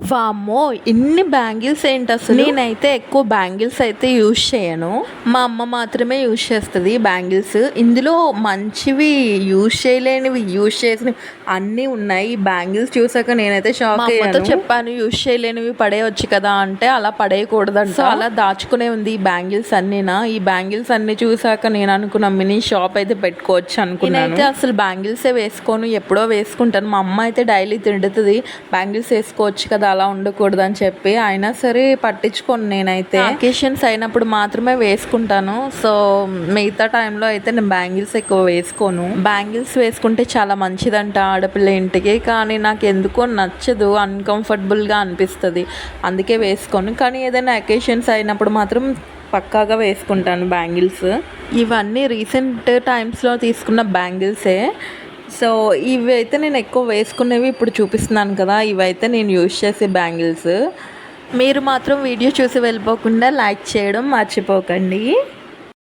వామ్మో ఇన్ని బ్యాంగిల్స్ ఏంటి అసలు? నేనైతే ఎక్కువ బ్యాంగిల్స్ అయితే యూజ్ చేయను. మా అమ్మ మాత్రమే యూజ్ చేస్తుంది బ్యాంగిల్స్. ఇందులో మంచివి యూజ్ చేయలేనివి యూజ్ చేసినవి అన్నీ ఉన్నాయి. ఈ బ్యాంగిల్స్ చూసాక నేనైతే షాక్ అమ్మతో చెప్పాను యూజ్ చేయలేనివి పడేయచ్చు కదా అంటే అలా పడేయకూడదంట. అలా దాచుకునే ఉంది ఈ బ్యాంగిల్స్ అన్నీనా ఈ బ్యాంగిల్స్ అన్ని చూసాక నేను అనుకున్న మినీ షాప్ అయితే పెట్టుకోవచ్చు అనుకున్నాను. అయితే అసలు బ్యాంగిల్సే వేసుకోను ఎప్పుడో వేసుకుంటాను. మా అమ్మ అయితే డైలీ తిండుతుంది. బ్యాంగిల్స్ వేసుకోవచ్చు కదా అలా ఉండకూడదు అని చెప్పి అయినా సరే పట్టించుకోను నేనైతే. అకేషన్స్ అయినప్పుడు మాత్రమే వేసుకుంటాను. సో మిగతా టైంలో అయితే నేను బ్యాంగిల్స్ ఎక్కువ వేసుకోను. బ్యాంగిల్స్ వేసుకుంటే చాలా మంచిదంట ఆడపిల్ల ఇంటికి కానీ నాకు ఎందుకో నచ్చదు అన్కంఫర్టబుల్గా అనిపిస్తుంది. అందుకే వేసుకోను. కానీ ఏదైనా అకేషన్స్ అయినప్పుడు మాత్రం పక్కాగా వేసుకుంటాను బ్యాంగిల్స్. ఇవన్నీ రీసెంట్ టైమ్స్లో తీసుకున్న బ్యాంగిల్సే. సో ఇవి అయితే నేను ఎక్కువ వేసుకునేవి ఇప్పుడు చూపిస్తున్నాను కదా ఇవైతే నేను యూజ్ చేసే బ్యాంగిల్స్. మీరు మాత్రం వీడియో చూసి వెళ్ళిపోకుండా లైక్ చేయడం మర్చిపోకండి.